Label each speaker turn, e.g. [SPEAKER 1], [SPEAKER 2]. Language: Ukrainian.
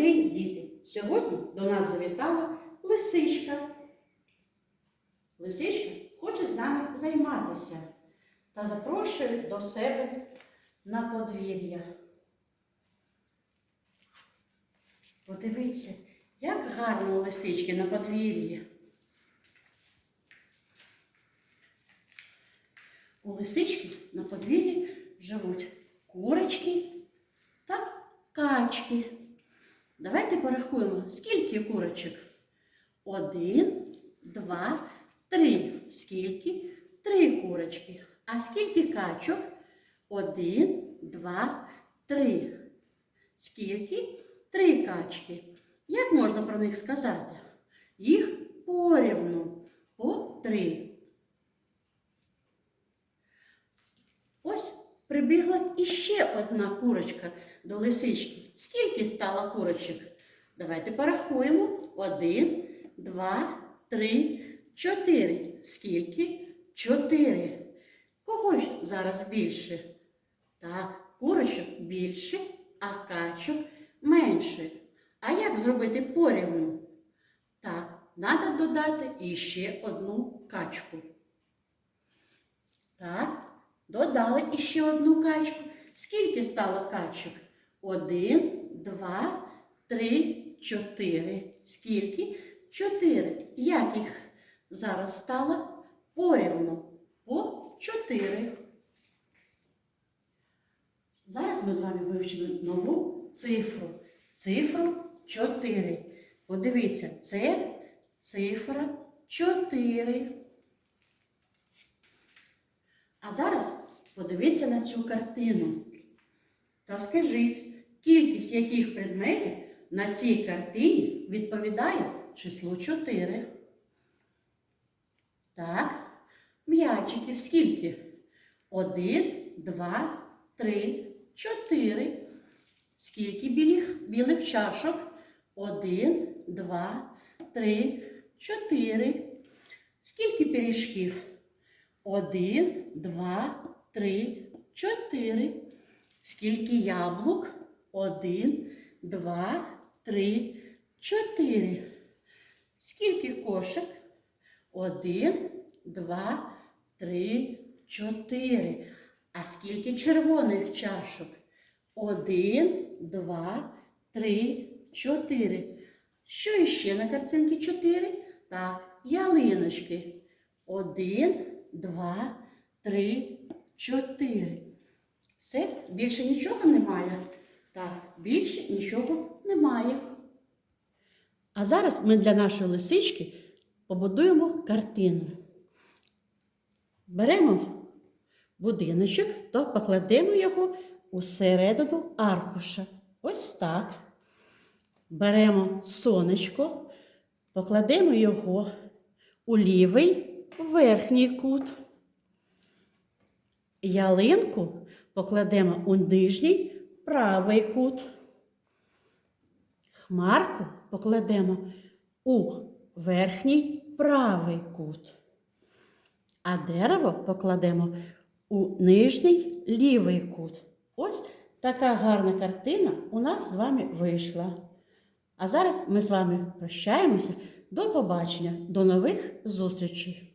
[SPEAKER 1] день, діти! Сьогодні до нас завітала лисичка. Лисичка хоче з нами займатися та запрошує до себе на подвір'я. Подивіться, як гарно у лисички на подвір'ї. У лисички на подвір'ї живуть курочки та качки. Давайте порахуємо, скільки курочок? Один, два, три. Скільки? Три курочки. А скільки качок? Один, два, три. Скільки? Три качки. Як можна про них сказати? Їх порівну по три. Ось прибігла іще одна курочка до лисички. Скільки стало курочок? Давайте порахуємо. Один, два, три, чотири. Скільки? Чотири. Кого ж зараз більше? Так, курочок більше, а качок менше. А як зробити порівну? Так, треба додати іще одну качку. Так, додали іще одну качку. Скільки стало качок? Один, два, три, чотири. Скільки? Чотири. Як їх зараз стало? Порівну. По чотири. Зараз ми з вами вивчимо нову цифру. Цифру 4. Подивіться, це цифра 4. А зараз подивіться на цю картину. Та скажіть, кількість яких предметів на цій картині відповідає числу 4. Так, м'ячиків скільки? Один, два, три, чотири. Скільки білих, білих чашок? Один, два, три, чотири. Скільки пиріжків? Один, два, три, чотири. Скільки яблук? Один, два, три, чотири. Скільки кошик? Один, два, три, чотири. А скільки червоних чашок? Один, два, три, чотири. Що іще на картинці чотири? Так, ялиночки. Один, два, три, чотири. Все, більше нічого немає. Так, більше нічого немає. А зараз ми для нашої лисички побудуємо картину. Беремо будиночок та покладемо його усередину аркуша. Ось так. Беремо сонечко, покладемо його у лівий верхній кут. Ялинку покладемо у нижній правий кут. Хмарку покладемо у верхній правий кут. А дерево покладемо у нижній лівий кут. Ось така гарна картина у нас з вами вийшла. А зараз ми з вами прощаємося. До побачення, до нових зустрічей!